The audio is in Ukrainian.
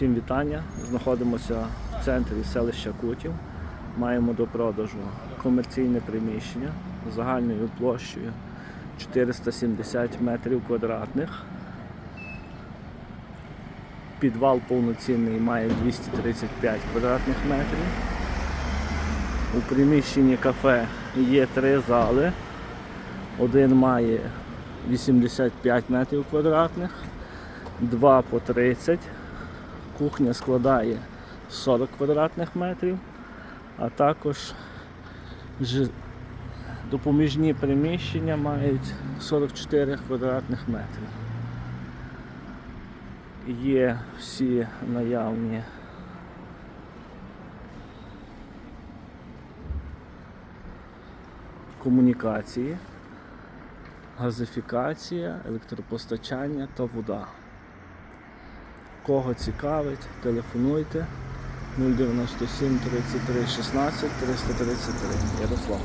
Всім вітання. Знаходимося в центрі селища Кутів. Маємо до продажу комерційне приміщення з загальною площею 470 метрів квадратних. Підвал повноцінний має 235 квадратних метрів. У приміщенні кафе є три зали. Один має 85 метрів квадратних, два по 30. Кухня складає 40 квадратних метрів, а також допоміжні приміщення мають 44 квадратних метрів. Є всі наявні комунікації, газифікація, електропостачання та вода. Кого цікавить, телефонуйте 097 33 16 333 Ярослав.